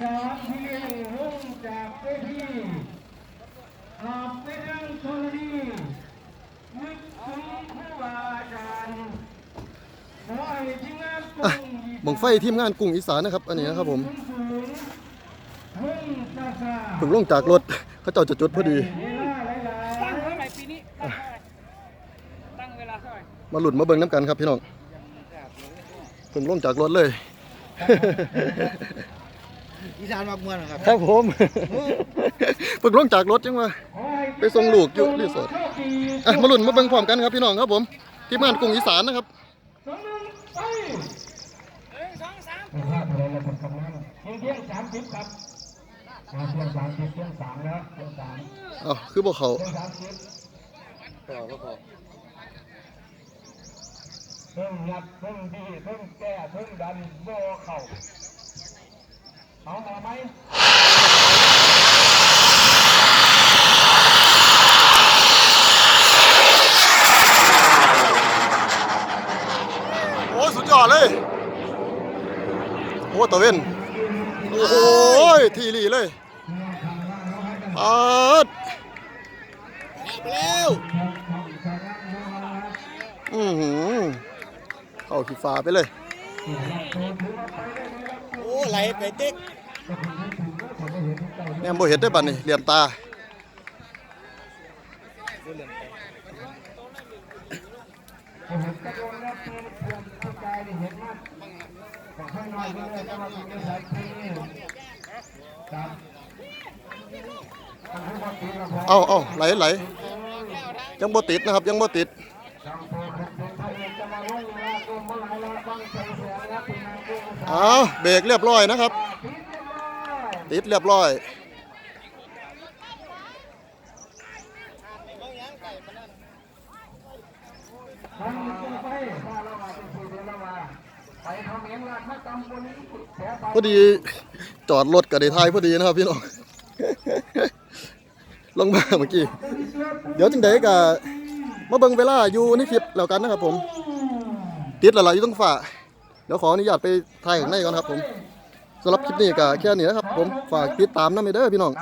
สานที่รียงจากเวทีอาบไปทางธรณีนึกถึงครูบาอาจารย์ขอให้ทีมงานกอะงบังไฟทีมงานกรุงอีสานนะครับ อันนี้นะครับผมสูงๆหุ่นซาซาเพิ่งลงจากรถ เขาเจ้าจะจุดพอดี เวลาหลายๆ ตั้งเท่าไหร่ปีนี้ตั้งเท่าไหร่ตั้งเวลาเท่าไหร่มาหลุดมาเบิ่งน้ำกันครับพี่น้องเพิ่งลงจากรถเลย อีสานมักเมืองครับ ครับผมเพิ่งลงจากรถจังวะไปส่งลูกอยู่รีสอร์ทอะมาหลุนมาเบิ่งพร้อมกันครับพี่น้องครับผม ทีมงานกรุงอีสานนะครับสองหนึ่งไปหนึ่งสองสามเป็นภาพอะไรเราเป็นกำนันเที่ยงเที่ยงสามสิบครับมาเที่ยงสามสิบเที่ยงสามแล้วเที่ยงสามอ้าวคือพวกเขาเที่ยงสามสิบต่อก็พอเพิ่งยัดเพิ่งดีเพิ่งแก้เพิ่งดันโบเข่าเอามาไหม โอ้สุดยอดเลย โอ้ตะเวนโอ้โหทีรีเลยอาดไปแล้วอือหือเข้าขีฟ้าไปเลย ไหลไปติ๊กแนมบ่เห็นได้บัดนี่เลี่ยมตาเห็นกระโดดแล้วปืนเพื่อนผู้ชายนี่เห็นมากบอกให้น้อยไปเลยแต่ว่าคุณไม่ใส่ปืนครับมันคือว่าตีกระเพาเอาเอาไหลไหลยังบ่ติดนะครับ ยังบ่ติด เอาเบรกเรียบร้อยนะครับ ติดเรียบร้อยพอดีจอดรถกับในไทยพอดีนะครับพี่น้องลงมาเมื่อกี้ เดี๋ยวจังไดกับมาเบิงเวลาอยู่ในคลิปแล้วกันนะครับผม ติดละลายอยู่ตรงฝ่าเดี๋ยวขออนุญาตไปถ่ายข้างในก่อนครับผมสำหรับคลิปนี้ก็แค่นี้นะครับผมฝากติดตามนะเด้อพี่น้อง